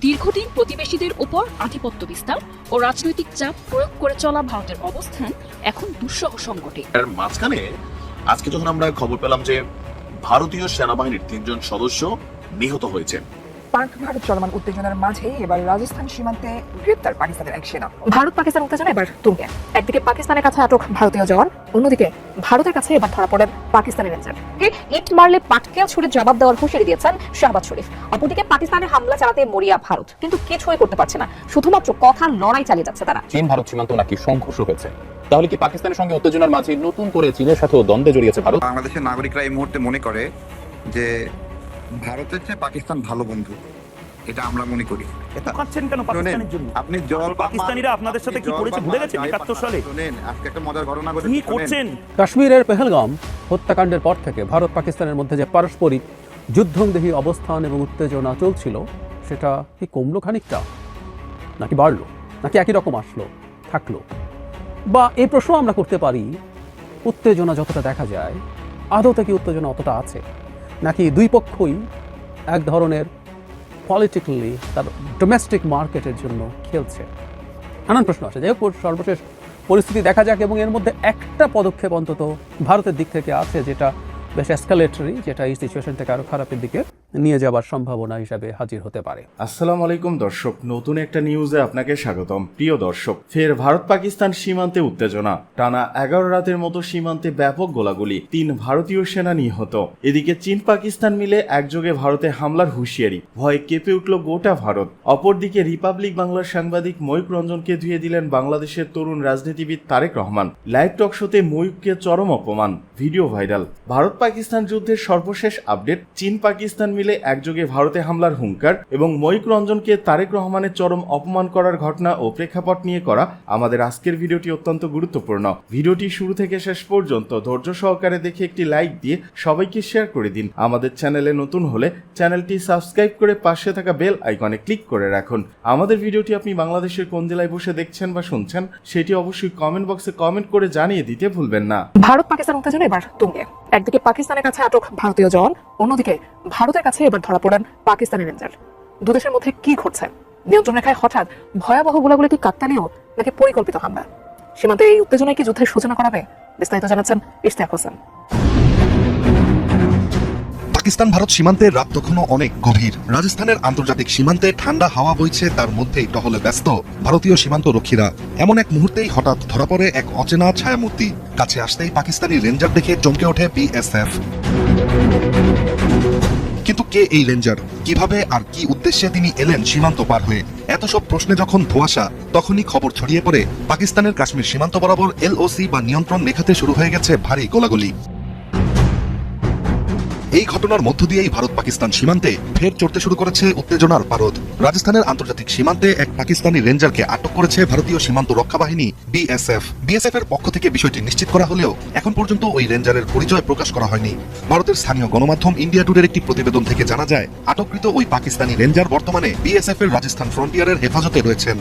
দীর্ঘদিন প্রতিবেশীদের উপর আধিপত্য বিস্তার ও রাজনৈতিক চাপ প্রয়োগ করে চলা ভারতের অবস্থান এখন দুঃসহ সংকটে। এর মাঝখানে আজকে যখন আমরা খবর পেলাম যে ভারতীয় সেনাবাহিনীর তিনজন সদস্য নিহত হয়েছে পাক ভারত চলমান উত্তেজনার মাঝে এবার রাজস্থান সীমান্তে গ্রেপ্তার পাকিস্তানের এক সেনা। ভারত পাকিস্তান উত্তেজনা এবার তুঙ্গে। একদিকে পাকিস্তানের কাছে আটক ভারতীয় জওয়ান অন্যদিকে ভারতের কাছে এবার ধরা পড়েন পাকিস্তানের রেঞ্জার ইট মারলে পাটকেল ছুড়ে জবাব দেওয়ার হুঁশিয়ারি দিয়েছেন শাহবাজ শরীফ। অপরদিকে পাকিস্তানের হামলা চালাতে মরিয়া ভারত। কিন্তু কিছুই করতে পারছে না। শুধুমাত্র কথা লড়াই চালিয়ে যাচ্ছে তারা। চীন ভারত সীমান্ত নাকি সংঘর্ষ হয়েছে? তাহলে কি পাকিস্তানের সঙ্গে উত্তেজনার মাঝে নতুন করে চীনের সাথেও দ্বন্দ্বে জড়িয়েছে ভারত? বাংলাদেশের নাগরিকরা এই মুহূর্তে মনে করে যে ভারতের চেয়ে পাকিস্তান ভালো বন্ধু। এটা আমরা মনে করি। এত কাঁদছেন কেন পাকিস্তানের জন্য? আপনি জল পাকিস্তানিরা আপনাদের সাথে কি করেছে ভুলে গেছেন 71 সালে? শোনেন আজকে একটা মজার ঘটনা ঘটেছে কি করছেন? কাশ্মীরের পেহেলগাম হত্যাকাণ্ডের পর থেকে ভারত পাকিস্তানের মধ্যে যে পারস্পরিক যুদ্ধংদেহী অবস্থান এবং উত্তেজনা চলছিল সেটা কি কমলো খানিকটা? নাকি বাড়লো? নাকি একই রকম আসলো? থাকল? বা এই প্রশ্ন আমরা করতে পারি উত্তেজনা যতটা দেখা যায় আদতে থেকে উত্তেজনা অতটা আছে? নাকি দুই পক্ষই এক ধরনের পলিটিক্যালি তার ডোমেস্টিক মার্কেটের জন্য খেলছে? নানান প্রশ্ন আছে যাই সর্বশেষ পরিস্থিতি দেখা যাক এবং এর মধ্যে একটা পদক্ষেপ অন্তত ভারতের দিক থেকে আছে যেটা বেশ এসকালেটরি যেটা এই সিচুয়েশন থেকে আরও খারাপের দিকে নিয়ে যাবার সম্ভাবনা হিসাবে হাজির হতে পারে। আসসালামু আলাইকুম দর্শক, নতুন একটা নিউজে আপনাকে স্বাগতম। প্রিয় দর্শক, ফের ভারত পাকিস্তান সীমান্তে উত্তেজনা। টানা এগারো রাতের মতো সীমান্তে ব্যাপক গোলাগুলি তিন ভারতীয় সেনা নিহত। এদিকে চীন পাকিস্তান মিলে একযোগে ভারতে হামলার হুঁশিয়ারি। ভয়ে কেঁপে উঠল গোটা ভারত। অপরদিকে রিপাবলিক বাংলার সাংবাদিক ময়ূক রঞ্জনকে ধুয়ে দিলেন বাংলাদেশের তরুণ রাজনীতিবিদ তারেক রহমান। লাইভ টক শোতে ময়ূককে চরম অপমান। Video viral. ভারত পাকিস্তান যুদ্ধের সর্বশেষ আপডেট চীন পাকিস্তান মিলে একযোগে ভারতে হামলার হুঙ্কার এবং ময়ূক রঞ্জনকে তারেক রহমানের চরম অপমান করার ঘটনা ও প্রেক্ষাপট নিয়ে করা আমাদের আজকের ভিডিওটি অত্যন্ত গুরুত্বপূর্ণ। ভিডিওটি শুরু থেকে শেষ পর্যন্ত ধৈর্য সহকারে দেখে একটি লাইক দিয়ে সবাইকে শেয়ার করে দিন। আমাদের চ্যানেলে নতুন হলে চ্যানেলটি সাবস্ক্রাইব করে পাশে থাকা বেল আইকনে ক্লিক করে রাখুন। আমাদের ভিডিওটি আপনি বাংলাদেশের কোন জেলায় বসে দেখছেন বা শুনছেন, সেটি অবশ্যই কমেন্ট বক্সে কমেন্ট করে জানিয়ে দিতে ভুলবেন না। ভারত, পাকিস্তান, উত্তেজনা এবার তুঙ্গে। একদিকে পাকিস্তানের কাছে আটক ভারতীয় জওয়ান অন্যদিকে ভারতের কাছে এবার ধরা পড়েন পাকিস্তানি রেঞ্জার। দুদেশের মধ্যে কি ঘটছে? নিয়ন্ত্রণ রেখায় হঠাৎ ভয়াবহ গোলাগুলি কি কাকতালীয় নাকি পরিকল্পিত হামলা? সীমান্তে এই উত্তেজনায় কি যুদ্ধের সূচনা করাবে বিস্তারিত জানাচ্ছেন ইশতিয়াক হোসেন। পাকিস্তান ভারত সীমান্তের রাত তখনও অনেক গভীর। রাজস্থানের আন্তর্জাতিক সীমান্তে ঠান্ডা হাওয়া বইছে, তার মধ্যেই টহলে ব্যস্ত। ভারতীয় সীমান্ত রক্ষীরা এমন এক মুহূর্তেই হঠাৎ ধরা পড়ে এক অচেনা ছায়ামূর্তি কাছে আসতেই পাকিস্তানি রেঞ্জার দেখে চমকে ওঠে বিএসএফ কিন্তু কে এই রেঞ্জার? কীভাবে আর কি উদ্দেশ্যে তিনি এলেন সীমান্ত পার হয়ে? এত সব প্রশ্নে যখন ধোয়াশা, তখনই খবর ছড়িয়ে পড়ে, পাকিস্তানের কাশ্মীর সীমান্ত বরাবর এলওসি বা নিয়ন্ত্রণ রেখাতে শুরু হয়ে গেছে ভারী গোলাগুলি। এই ঘটনার মধ্য দিয়েই ভারত পাকিস্তান সীমান্তে ফের চড়তে শুরু করেছে উত্তেজনার পারদ। রাজস্থানের আন্তর্জাতিক সীমান্তে এক পাকিস্তানি রেঞ্জারকে আটক করেছে ভারতীয় সীমান্ত রক্ষা বাহিনী বিএসএফ। বিএসএফ এর পক্ষ থেকে বিষয়টি নিশ্চিত করা হলেও এখন পর্যন্ত ওই রেঞ্জারের পরিচয় প্রকাশ করা হয়নি। ভারতের স্থানীয় গণমাধ্যম ইন্ডিয়া টুডের একটি প্রতিবেদন থেকে জানা যায়, আটককৃত ওই পাকিস্তানি রেঞ্জার বর্তমানে বিএসএফ এর রাজস্থান ফ্রন্টিয়ারের হেফাজতে রয়েছেন।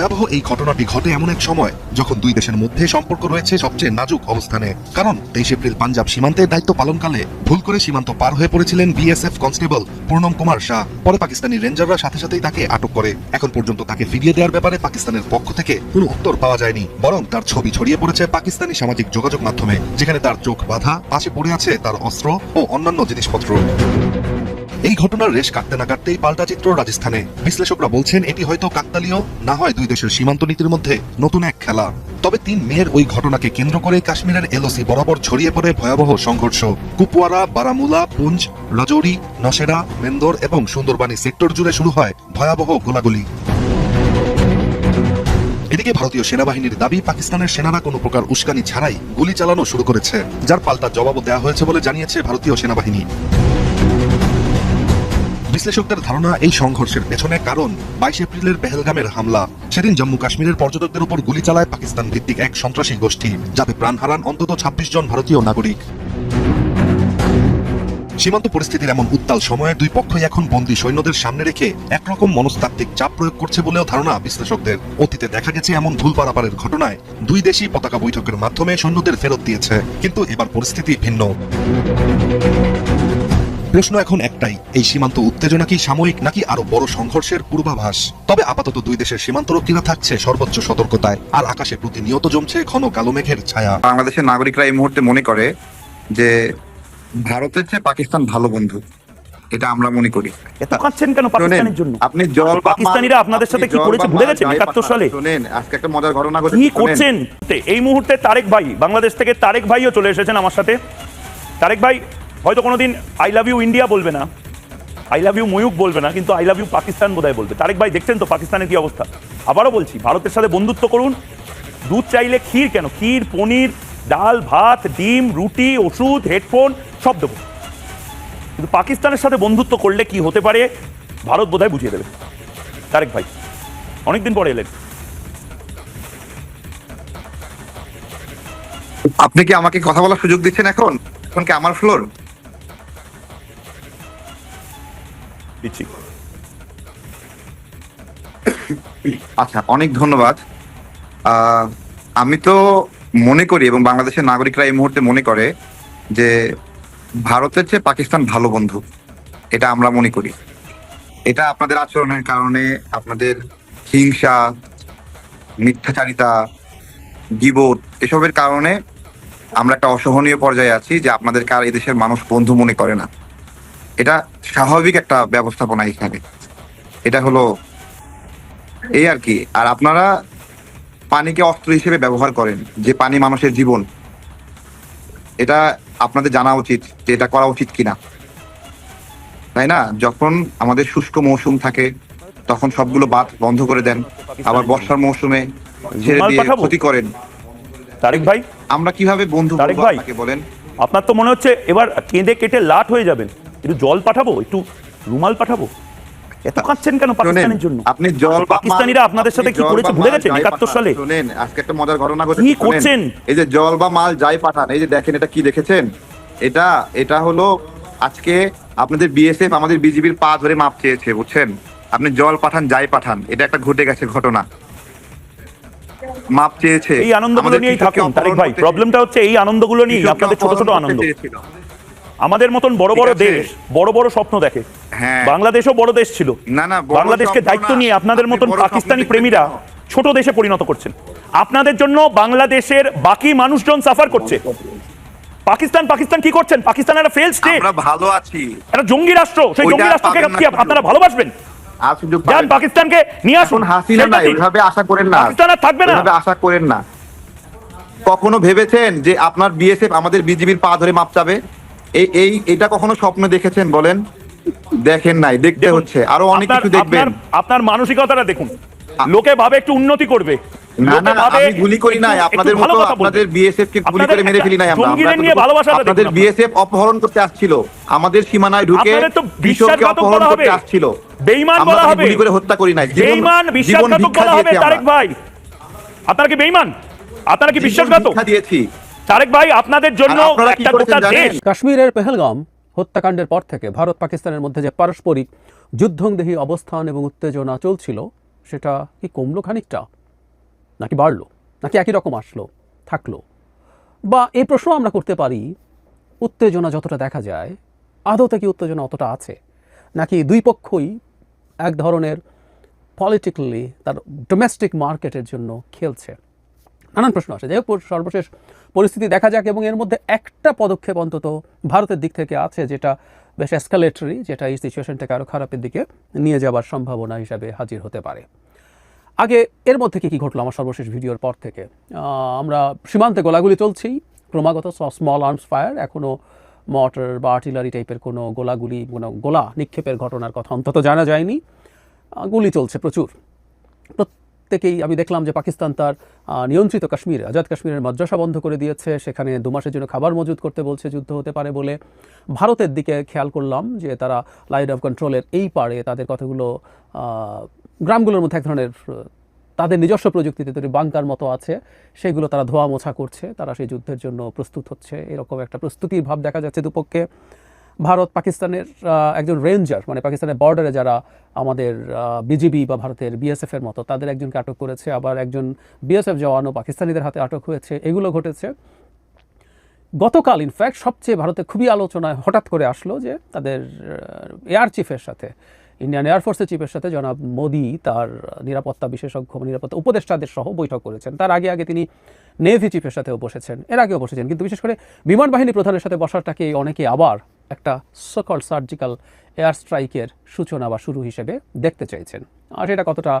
ভয়াবহ এই ঘটনাটি ঘটে এমন এক সময় যখন দুই দেশের মধ্যে সম্পর্ক রয়েছে সবচেয়ে নাজুক অবস্থানে। কারণ তেইশ এপ্রিল পাঞ্জাব সীমান্তে দায়িত্ব পালনকালে ভুল করে সীমান্ত পার হয়ে পড়েছিলেন বিএসএফ কনস্টেবল পূর্ণম কুমার শাহ। পরে পাকিস্তানি রেঞ্জাররা সাথে সাথেই তাকে আটক করে। এখন পর্যন্ত তাকে ফিরিয়ে দেওয়ার ব্যাপারে পাকিস্তানের পক্ষ থেকে কোনো উত্তর পাওয়া যায়নি। বরং তার ছবি ছড়িয়ে পড়েছে পাকিস্তানি সামাজিক যোগাযোগ মাধ্যমে, যেখানে তার চোখ বাঁধা, পাশে পড়ে আছে তার অস্ত্র ও অন্যান্য জিনিসপত্র। এই ঘটনার রেশ কাটতে না কাটতেই পাল্টা চিত্র রাজস্থানে। বিশ্লেষকরা বলছেন, এটি হয়তো কাকতালীয়, না হয় দুই দেশের সীমান্ত নীতির মধ্যে নতুন এক খেলা। তবে তিন মেয়ের ওই ঘটনাকে কেন্দ্র করে কাশ্মীরের এলওসি বরাবর ছড়িয়ে পড়ে ভয়াবহ সংঘর্ষ। কুপওয়ারা, বারামুলা, পুঞ্জ, রাজৌরি নশেরা মেন্দর এবং সুন্দরবানি সেক্টর জুড়ে শুরু হয় ভয়াবহ গোলাগুলি। এদিকে ভারতীয় সেনাবাহিনীর দাবি, পাকিস্তানের সেনারা কোনো প্রকার উস্কানি ছাড়াই গুলি চালানো শুরু করেছে, যার পাল্টা জবাবও দেওয়া হয়েছে বলে জানিয়েছে ভারতীয় সেনাবাহিনী। বিশ্লেষকদের ধারণা এই সংঘর্ষের পেছনে কারণ। বাইশ এপ্রিলের পেহেলগামের হামলা। সেদিন জম্মু কাশ্মীরের পর্যটকদের উপর গুলি চালায় পাকিস্তান ভিত্তিক এক সন্ত্রাসী গোষ্ঠী, যাতে প্রাণ হারান অন্তত ছাব্বিশ জন ভারতীয় নাগরিক। সীমান্ত পরিস্থিতির এমন উত্তাল সময়ে দুই পক্ষই এখন বন্দী সৈন্যদের সামনে রেখে একরকম মনস্তাত্ত্বিক চাপ প্রয়োগ করছে বলেও ধারণা বিশ্লেষকদের। অতীতে দেখা গেছে এমন ভুল পারাপারের ঘটনায় দুই দেশই পতাকা বৈঠকের মাধ্যমে সৈন্যদের ফেরত দিয়েছে। কিন্তু এবার পরিস্থিতি ভিন্ন। প্রশ্ন এখন একটাই এই সীমান্ত উত্তেজনা কি সাময়িক নাকি আরও বড় সংঘর্ষের পূর্বাভাস? তবে আপাতত দুই দেশের সীমান্তরক্ষীরা থাকছে সর্বোচ্চ সতর্কতায় আর আকাশে প্রতিনিয়ত জমছে ঘন কালো মেঘের ছায়া। বাংলাদেশের নাগরিকরা এই মুহূর্তে মনে করে যে ভারতের চেয়ে পাকিস্তান ভালো বন্ধু এটা আমরা মনে করি। ঢোকাচ্ছেন কেন পাকিস্তানের জন্য? আপনি জল পাকিস্তানিরা আপনাদের সাথে কি করেছে? ভুলে গেছেন যাই একাত্তর পাঠান। সালে? শুনেন আজকে একটা মজার ঘটনা ঘটেছে কি করছেন? এই মুহূর্তে তারেক ভাই বাংলাদেশ থেকে তারেক ভাইও চলে এসেছেন আমার সাথে। তারেক ভাই হয়তো কোনোদিন আই লাভ ইউ ইন্ডিয়া বলবে না আই লাভ ইউ ময়ূক বলবে না, কিন্তু আই লাভ ইউ পাকিস্তান বোধহয় বলবে। তারেক ভাই, দেখছেন তো পাকিস্তানের কি অবস্থা? আবারও বলছি, ভারতের সাথে বন্ধুত্ব করুন। দুধ চাইলে ক্ষীর কেন? ক্ষীর, পনির, ডাল, ভাত, ডিম, রুটি, ওষুধ, হেডফোন, সব দেবো। কিন্তু পাকিস্তানের সাথে বন্ধুত্ব করলে কি হতে পারে? ভারত বোধহয় বুঝিয়ে দেবে। তারেক ভাই, অনেকদিন পরে এলেন। আপনি কি আমাকে কথা বলার সুযোগ দিচ্ছেন এখন? এখন কি আমার ফ্লোর আচ্ছা অনেক ধন্যবাদ। আমি তো মনে করি এবং বাংলাদেশের নাগরিকরা এই মুহূর্তে মনে করে যে ভারতের চেয়ে পাকিস্তান ভালো বন্ধু। এটা আমরা মনে করি। এটা আপনাদের আচরণের কারণে আপনাদের হিংসা, মিথ্যাচারিতা, গিবত এসবের কারণে আমরা একটা অসহনীয় পর্যায়ে আছি যে আপনাদেরকে আর এদেশের মানুষ বন্ধু মনে করে না। এটা স্বাভাবিক একটা ব্যবস্থাপনা এখানে। এটা হলো এই আর কি। আর আপনারা পানিকে অস্ত্র হিসেবে ব্যবহার করেন যে পানি মানুষের জীবন। এটা আপনাদের জানা উচিত যে এটা করা উচিত কিনা। তাই না? যখন আমাদের শুষ্ক মৌসুম থাকে তখন সবগুলো বাদ বন্ধ করে দেন। আবার বর্ষার মৌসুমে ছেড়ে দিয়ে ক্ষতি করেন। তারেক ভাই? আমরা কীভাবে বন্ধু তারেক ভাই। বলেন? আপনার তো মনে হচ্ছে এবার কেঁদে কেটে লাট হয়ে যাবেন। একটু জল পাঠাবো? একটু রুমাল পাঠাবো? এত কাঁদছেন কেন পাকিস্তানের জন্য? আপনি জল পাকিস্তানিরা আপনাদের সাথে কি করেছে? ভুলে গেছেন? একাত্তর সালে। শুনেন আজকে একটা মজার ঘটনা ঘটেছে কি করছেন? এই যে জল বা মাল যাই পাঠান এই যে দেখেন এটা কি দেখেছেন? এটা এটা হলো আজকে আপনাদের বিএসএফ আমাদের বিজিবির পা ধরে মাপ চেয়েছে বুঝছেন? আপনি জল পাঠান যাই পাঠান এটা একটা ঘটে গেছে ঘটনা। মাপ চেয়েছে। এই আনন্দগুলো নিয়েই থাকুন তারেক ভাই। প্রবলেমটা হচ্ছে এই আনন্দগুলো কৃষককে আপনাদের ছোট ছোট আনন্দ। আমাদের মতন বড় বড় দেশ বড় বড় স্বপ্ন দেখে। হ্যাঁ। বাংলাদেশও বড় দেশ ছিল। না না বাংলাদেশকে দায়িত্ব নিয়ে আপনাদের মতন পাকিস্তানি প্রেমীরা ছোট দেশে পরিণত করছেন। আপনাদের জন্য বাংলাদেশের বাকি মানুষজন সাফার করছে। পাকিস্তান পাকিস্তান কি করছেন? পাকিস্তান একটা ফেল স্টেট আমরা ভালো আছি। একটা জঙ্গি রাষ্ট্র। সেই জঙ্গি রাষ্ট্রকে কি আপনারা ভালোবাসবেন। যান পাকিস্তানকে নিয়ে আসুন। হাসিনা না। এভাবে আশা করেন না। পাকিস্তান আর থাকবে না। এভাবে আশা করেন না। কখনো ভেবেছেন যে আপনার বিএসএফ আমাদের বিজিবির পা ধরে মাপ চাবে? এই এটা কখনো স্বপ্ন দেখেছেন বলেন? দেখেন নাই দেখতে হচ্ছে। আরও অনেক কিছু দেখবেন। আপনার- মানসিকতাটা দেখুন। লোকে ভাবে একটু উন্নতি করবে। না না আমি গুলি করি নাই আপনাদের মতো আপনাদের বিএসএফ কে গুলি করে মেরে ফেলি নাই আমরা জঙ্গিদের আমরা নিয়ে তো- ভালোবাসাটা দেখুন আপনাদের আপনারা। বিএসএফ অপহরণ করতে আসছিল। আমাদের সীমানায় ঢুকে অপহরণ করতে আসছিল। বেঈমান বলা হবে। গুলি করে হত্যা করি নাই। জীবন বেঈমান বিশ্বাসঘাতক বলা হবে তারেক ভাই। আপনারা কি বেঈমান? আপনারা কি বিশ্বাসঘাতক? দিয়েছি। তারেক ভাই আপনাদের জন্য একটা গোটা দেশ। কাশ্মীরের পেহেলগাম হত্যাকাণ্ডের পর থেকে ভারত পাকিস্তানের মধ্যে যে পারস্পরিক যুদ্ধংদেহী অবস্থান এবং উত্তেজনা চলছিল সেটা কি কমলো খানিকটা? নাকি বাড়লো? নাকি একই রকম আসলো? থাকল? বা এই প্রশ্ন আমরা করতে পারি উত্তেজনা যতটা দেখা যায় আদতে কি উত্তেজনা অতটা আছে? নাকি দুই পক্ষই এক ধরনের পলিটিক্যালি তার ডোমেস্টিক মার্কেটের জন্য খেলছে? নানান প্রশ্ন আসে। যাই সর্বশেষ পরিস্থিতি দেখা যাক এবং এর মধ্যে একটা পদক্ষেপ অন্তত ভারতের দিক থেকে আছে যেটা বেশ এসকালেটরি যেটা এই সিচুয়েশনটাকে আরও খারাপের দিকে নিয়ে যাবার সম্ভাবনা হিসাবে হাজির হতে পারে। আগে এর মধ্যে কি কী ঘটলো আমার সর্বশেষ ভিডিওর পর থেকে? আমরা সীমান্তে গোলাগুলি চলছেই। ক্রমাগত স্মল আর্মস ফায়ার এখনও মটর বা আর্টিলারি টাইপের কোনো গোলাগুলি, কোনো গোলা নিক্ষেপের ঘটনার কথা অন্তত জানা যায়নি। গুলি চলছে প্রচুর। প্রত্যেকেই আমি দেখলাম যে পাকিস্তান তার নিয়ন্ত্রিত কাশ্মীর, আজাদ কাশ্মীরের মাদ্রাসা বন্ধ করে দিয়েছে। সেখানে দু মাসের জন্য খাবার মজুত করতে বলছে, যুদ্ধ হতে পারে বলে। ভারতের দিকে খেয়াল করলাম যে তারা লাইন অফ কন্ট্রোলের এই পারে তাদের কতগুলো গ্রামগুলোর মধ্যে এক ধরনের তাদের নিজস্ব প্রযুক্তিতে তৈরি বাংকার মতো আছে। সেগুলো তারা ধোয়া মোছা করছে, তারা সেই যুদ্ধের জন্য প্রস্তুত হচ্ছে। এরকম একটা প্রস্তুতির ভাব দেখা যাচ্ছে দুপক্ষে। ভারত পাকিস্তানের একজন রেঞ্জার মানে পাকিস্তানের বর্ডারে যারা আমাদের বিজিবি বা ভারতের বিএসএফ এর মতো, তাদের একজনকে আটক করেছে। আবার একজন বিএসএফ জওয়ানও পাকিস্তানিদের হাতে আটক হয়েছে। এগুলো ঘটেছে। গতকাল ইনফ্যাক্ট সবচেয়ে ভারতে খুবই আলোচনায় হঠাৎ করে আসলো যে তাদের এয়ার চিফের সাথে ইন্ডিয়ান এয়ারফোর্সের চিফের সাথে জনাব মোদি তার নিরাপত্তা বিশেষজ্ঞ, নিরাপত্তা উপদেষ্টাদের সহ বৈঠক করেছেন। তার আগে আগে তিনি নেভি চিফের সাথেও বসেছেন। এর আগেও বসেছেন। কিন্তু বিশেষ করে বিমান বাহিনী প্রধানের সাথে বসাটাকে অনেকে আবার একটা সকল সার্জিক্যাল এয়ার স্ট্রাইকের সূচনা বা শুরু হিসেবে দেখতে চাইছেন। আর সেটা কতটা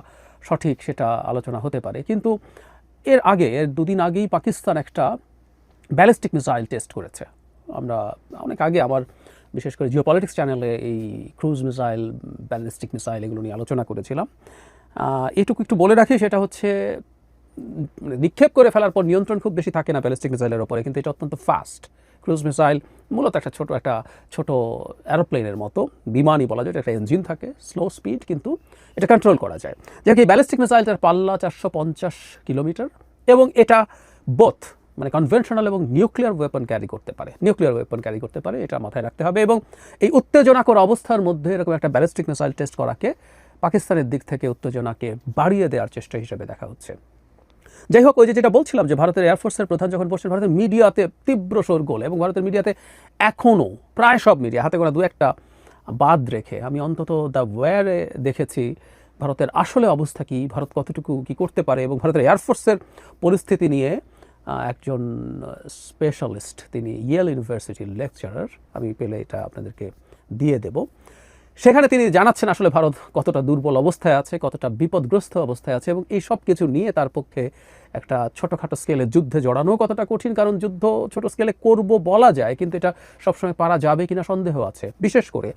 সঠিক সেটা আলোচনা হতে পারে। কিন্তু এর আগে, এর দুদিন আগেই পাকিস্তান একটা ব্যালিস্টিক মিসাইল টেস্ট করেছে। আমরা অনেক আগে আবার বিশেষ করে জিও পলিটিক্স চ্যানেলে এই ক্রুজ মিসাইল ব্যালিস্টিক মিসাইল এগুলো নিয়ে আলোচনা করেছিলাম। এটুকু একটু বলে রাখি, সেটা হচ্ছে মানে নিক্ষেপ করে ফেলার পর নিয়ন্ত্রণ খুব বেশি থাকে না ব্যালিস্টিক মিসাইলের ওপরে, কিন্তু এটা অত্যন্ত ফাস্ট ক্রুজ মিসাইল, মূলত একটা ছোট একটা, ছোট অ্যারোপ্লেনের মতো, বিমানই বলা যায়, একটা ইঞ্জিন থাকে স্লো স্পিড কিন্তু এটা কন্ট্রোল করা যায়। যাক, এই ব্যালিস্টিক মিসাইলটার পাল্লা চারশো পঞ্চাশ কিলোমিটার, এবং এটা বোথ মানে কনভেনশনাল এবং নিউক্লিয়ার ওয়েপন ক্যারি করতে পারে। নিউক্লিয়ার ওয়েপন ক্যারি করতে পারে, এটা মাথায় রাখতে হবে, এবং এই উত্তেজনাকর অবস্থার মধ্যে এরকম একটা ব্যালিস্টিক মিসাইল টেস্ট করাকে পাকিস্তানের দিক থেকে উত্তেজনাকে বাড়িয়ে দেওয়ার চেষ্টা হিসেবে দেখা হচ্ছে। যাই হোক, ওই যে যেটা বলছিলাম যে ভারতের এয়ারফোর্সের প্রধান যখন বসছেন ভারতের মিডিয়াতে তীব্র শোরগোল এবং ভারতের মিডিয়াতে এখনও প্রায় সব মিডিয়া হাতে গোনা দু একটা বাদ রেখে আমি অন্তত দ্য ওয়ারে দেখেছি ভারতের আসলে অবস্থা কি, ভারত কতটুকু কি করতে পারে এবং ভারতের এয়ারফোর্সের পরিস্থিতি নিয়ে একজন স্পেশালিস্ট তিনি ইয়েল ইউনিভার্সিটির লেকচারার আমি পেলে এটা আপনাদেরকে দিয়ে দেব। সেখানে তিনি জানাচ্ছেন আসলে ভারত কতটা দুর্বল অবস্থায় আছে, কতটা বিপদগ্রস্ত অবস্থায় আছে এবং এই সব কিছু নিয়ে তার পক্ষে একটা ছোটোখাটো স্কেলে যুদ্ধে জড়ানো কতটা কঠিন, কারণ যুদ্ধ ছোট স্কেলে করব বলা যায়, কিন্তু এটা সবসময় পারা যাবে কিনা সন্দেহ আছে। বিশেষ করে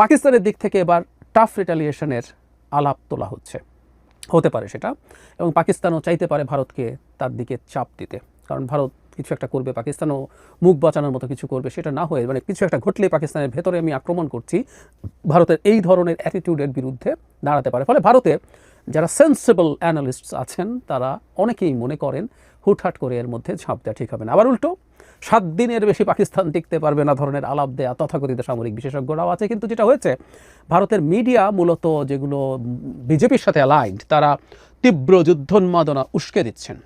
পাকিস্তানের দিক থেকে এবার টাফ রিটালিয়েশনের আলাপ তোলা হচ্ছে। হতে পারে সেটা এবং পাকিস্তানও চাইতে পারে ভারতকে তার দিকে চাপ দিতে, কারণ ভারত কিছু একটা করবে, পাকিস্তানও মুখ বাঁচানোর মতো কিছু করবে, সেটা না হয়ে মানে কিছু একটা ঘটলে পাকিস্তানের ভেতরে আমি আক্রমণ করছি। ভারতের এই ধরনের অ্যাটিটিউডের বিরুদ্ধে দাঁড়াতে পারে। ফলে ভারতে যারা সেন্সিবল অ্যানালিস্টস আছেন, তারা অনেকেই মনে করেন হুটহাট করে এর মধ্যে ঝাঁপ দেওয়া ঠিক হবে না। আবার উল্টো, সাত দিনের বেশি পাকিস্তান টিকতে পারবে না ধরনের আলাপ দেয়া তথাকথিত সামরিক বিশেষজ্ঞরাও আছে। কিন্তু যেটা হয়েছে, ভারতের মিডিয়া মূলত যেগুলো বিজেপির সাথে অ্যালাইন্ড তারা তীব্র যুদ্ধোন্মাদনা উস্কে দিচ্ছেন।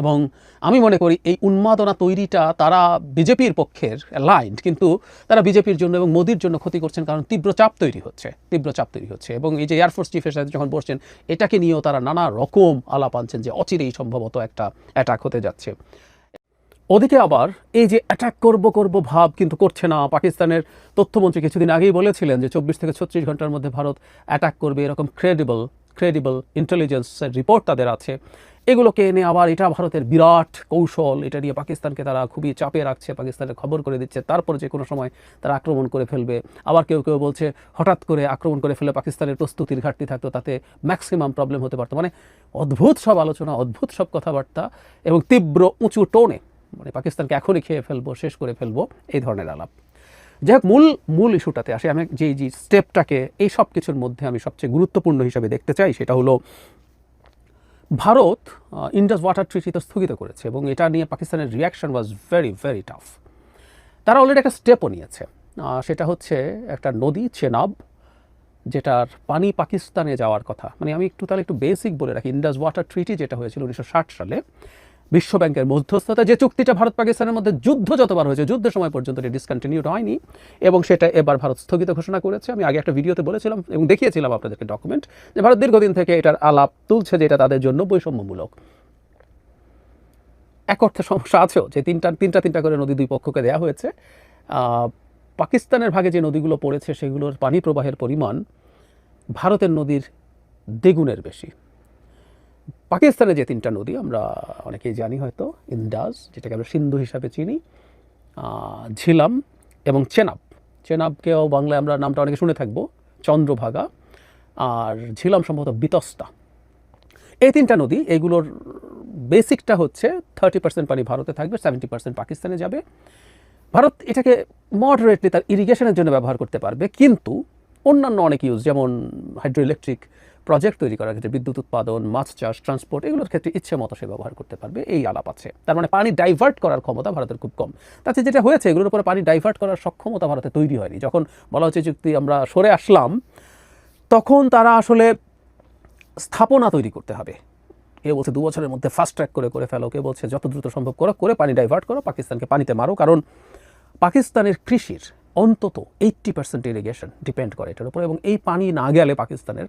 এবং আমি মনে করি এই উন্মাদনা তৈরিটা তারা বিজেপির পক্ষের লাইন কিন্তু তারা বিজেপির জন্য এবং মোদির জন্য ক্ষতি করছেন কারণ তীব্র চাপ তৈরি হচ্ছে, তীব্র চাপ তৈরি হচ্ছে এবং এই যে এয়ারফোর্স চিফের সাথে যখন বসছেন, এটাকে নিয়েও তারা নানা রকম আলাপ আনছেন যে অচিরেই সম্ভবত একটা অ্যাটাক হতে যাচ্ছে। ওদিকে আবার এই যে অ্যাটাক করব করব ভাব কিন্তু করছে না। পাকিস্তানের তথ্যমন্ত্রী কিছুদিন আগেই বলেছিলেন যে চব্বিশ থেকে ছত্রিশ ঘণ্টার মধ্যে ভারত অ্যাটাক করবে, এরকম ক্রেডিবল ক্রেডিবল ইন্টেলিজেন্সের রিপোর্ট তাদের আছে। এগুলোকে এনে আবার এটা ভারতের বিরাট কৌশল, এটা নিয়ে পাকিস্তানকে তারা খুবই চাপে রাখছে পাকিস্তানের খবর করে দিচ্ছে। তারপর যে কোনো সময় তারা আক্রমণ করে ফেলবে। আবার কেউ কেউ বলছে, হঠাৎ করে আক্রমণ করে ফেলে পাকিস্তানের প্রস্তুতির ঘাটতি থাকতো, তাতে ম্যাক্সিমাম প্রবলেম হতে পারতো। মানে অদ্ভুত সব আলোচনা, অদ্ভুত সব কথাবার্তা এবং তীব্র উঁচু টোনে মানে পাকিস্তানকে এখনই খেয়ে ফেলব, শেষ করে ফেলব, এই ধরনের আলাপ। যাই হোক, মূল মূল ইস্যুটাতে আসে। আমি যে যে স্টেপটাকে, এই সব কিছুর মধ্যে আমি সবচেয়ে গুরুত্বপূর্ণ হিসেবে দেখতে চাই, সেটা হলো ভারত ইন্ডাস ওয়াটার ট্রিটি তো স্থগিত করেছে এবং এটা নিয়ে পাকিস্তানের reaction was very very tough তারা অলরেডি একটা স্টেপও নিয়েছে। সেটা হচ্ছে একটা নদী, চেনাব, যেটার পানি পাকিস্তানে যাওয়ার কথা। মানে আমি একটু, তাহলে একটু বেসিক বলে রাখি। ইন্ডাস ওয়াটার ট্রিটি যেটা হয়েছিল উনিশশো ষাট সালে বিশ্ব ব্যাংকের মধ্যস্থতা। যে চুক্তিটা ভারত পাকিস্তানের মধ্যে যুদ্ধ যতবার হয়েছে, যুদ্ধের সময় পর্যন্ত এটি ডিসকন্টিনিউড হয়নি এবং সেটা এবার ভারত স্থগিত ঘোষণা করেছে। আমি আগে একটা ভিডিওতে বলেছিলাম এবং দেখিয়েছিলাম আপনাদেরকে ডকুমেন্ট যে ভারত দীর্ঘদিন থেকে এটার আলাপ তুলছে যে এটা তাদের জন্য বৈষম্যমূলক। এক অর্থে সমস্যা আছেও যে তিনটা তিনটা তিনটা করে নদী দুই পক্ষকে দেওয়া হয়েছে। পাকিস্তানের ভাগে যে নদীগুলো পড়েছে সেগুলোর পানি প্রবাহের পরিমাণ ভারতের নদীর দ্বিগুণের বেশি। পাকিস্তানে যে তিনটা নদী, আমরা অনেকেই জানি হয়তো ইন্দাস যেটাকে আমরা সিন্ধু হিসাবে চিনি ঝিলাম এবং চেনাব। চেনাবকেও বাংলায় আমরা নামটা অনেকে শুনে থাকব, চন্দ্রভাগা আর ঝিলাম সম্ভবত বিতস্তা। এই তিনটা নদী, এগুলোর বেসিকটা হচ্ছে থার্টি পার্সেন্ট পানি ভারতে থাকবে, সেভেন্টি পার্সেন্ট পাকিস্তানে যাবে। ভারত এটাকে মডারেটলি তার ইরিগেশনের জন্য ব্যবহার করতে পারবে, কিন্তু অন্যান্য অনেক ইউজ যেমন হাইড্রো ইলেকট্রিক প্রজেক্ট তৈরি করার ক্ষেত্রে বিদ্যুৎ উৎপাদন, মাছ চাষ ট্রান্সপোর্ট এগুলোর ক্ষেত্রে ইচ্ছে মতো সে ব্যবহার করতে পারবে, এই আলাপ আছে। তার মানে পানি ডাইভার্ট করার ক্ষমতা ভারতের খুব কম। তাতে যেটা হয়েছে, এগুলোর উপরে পানি ডাইভার্ট করার সক্ষমতা ভারতে তৈরি হয়নি। যখন বলা হচ্ছে চুক্তি আমরা সরে আসলাম, তখন তারা আসলে স্থাপনা তৈরি করতে হবে। কেউ বলছে দু বছরের মধ্যে ফাস্ট ট্র্যাক করে করে ফেলো, কেউ বলছে যত দ্রুত সম্ভব করো, করে পানি ডাইভার্ট করো, পাকিস্তানকে পানিতে মারো, কারণ পাকিস্তানের কৃষির অন্তত এইট্টি পার্সেন্ট ইরিগেশন ডিপেন্ড করে এটার উপর এবং এই পানি না গেলে পাকিস্তানের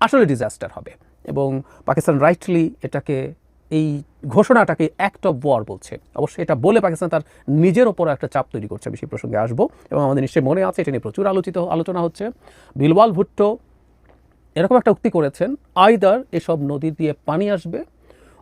আসলে ডিজাস্টার হবে। এবং পাকিস্তান রাইটলি এটাকে, এই ঘোষণাটাকে অ্যাক্ট অফ ওয়ার বলছে। অবশ্যই এটা বলে পাকিস্তান তার নিজের ওপর একটা চাপ তৈরি করছে। বেশি প্রসঙ্গে আসব। এবং আমাদের নিশ্চয়ই মনে আছে, এটা নিয়ে প্রচুর আলোচিত, আলোচনা হচ্ছে। বিলওয়াল ভুট্টো এরকম একটা উক্তি করেছেন আইদার এসব নদী দিয়ে পানি আসবে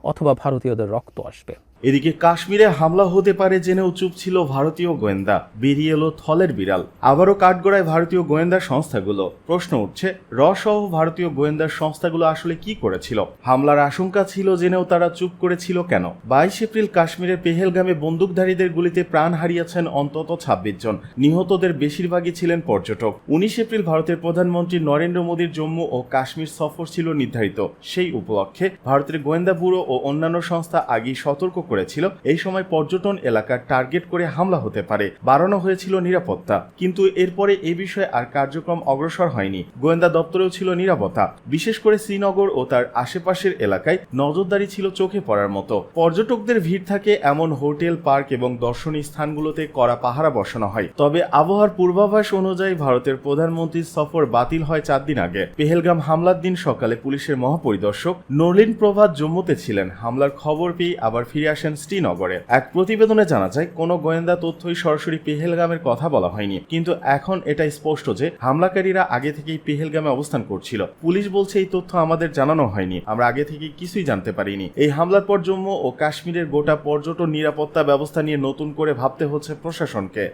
অথবা ভারতীয়দের রক্ত আসবে। এদিকে কাশ্মীরে হামলা হতে পারে জেনেও চুপ ছিল ভারতীয় গোয়েন্দা। বেরিয়ে এলো থলের বিড়াল। আবারও কাঠগড়ায় ভারতীয় গোয়েন্দা সংস্থাগুলো। প্রশ্ন উঠছে, র সহ ভারতীয় গোয়েন্দা সংস্থাগুলো আসলে কি করেছিল? হামলার আশঙ্কা ছিল জেনেও তারা চুপ করেছিল কেন? বাইশ এপ্রিল কাশ্মীরের পেহেলগামে বন্দুকধারীদের গুলিতে প্রাণ হারিয়েছেন অন্তত ছাব্বিশ জন। নিহতদের বেশিরভাগই ছিলেন পর্যটক। উনিশ এপ্রিল ভারতের প্রধানমন্ত্রী নরেন্দ্র মোদীর জম্মু ও কাশ্মীর সফর ছিল নির্ধারিত। সেই উপলক্ষে ভারতের গোয়েন্দা ব্যুরো ও অন্যান্য সংস্থা আগেই সতর্ক করেছিল। এই সময় পর্যটন এলাকা টার্গেট করে হামলা হতে পারে। বাড়ানো হয়েছিল নিরাপত্তা। কিন্তু এরপরে এই বিষয়ে আর কার্যক্রম অগ্রসর হয়নি। গোয়েন্দা দপ্তরেও ছিল নিরাপত্তা। বিশেষ করে শ্রীনগর ও তার আশেপাশের এলাকায় নজরদারি ছিল চোখে পড়ার মতো। পর্যটকদের ভিড় থাকে এমন হোটেল, পার্ক এবং দর্শনীয় স্থানগুলোতে করা পাহারা বসানো হয়। তবে আবহাওয়ার পূর্বাভাস অনুযায়ী ভারতের প্রধানমন্ত্রীর সফর বাতিল হয় চার দিন আগে। পেহেলগাম হামলার দিন সকালে পুলিশের মহাপরিদর্শক নলিন প্রভাত জম্মুতে ছিলেন। হামলার খবর পেয়ে আবার ফিরে আসেন শ্রীনগরে। এক প্রতিবেদনে জানা যায়, কোনো গোয়েন্দা তথ্যই সরাসরি পেহেলগামের কথা বলা হয়নি। কিন্তু এখন এটা স্পষ্ট যে, হামলাকারীরা আগে থেকেই পেহেলগামে অবস্থান করছিল। পুলিশ বলছে এই তথ্য আমাদের জানানো হয়নি। আমরা আগে থেকে কিছুই জানতে পারিনি। এই হামলার পর জম্মু ও কাশ্মীরের গোটা পর্যটন নিরাপত্তা ব্যবস্থা নিয়ে নতুন করে ভাবতে হচ্ছে প্রশাসনকে।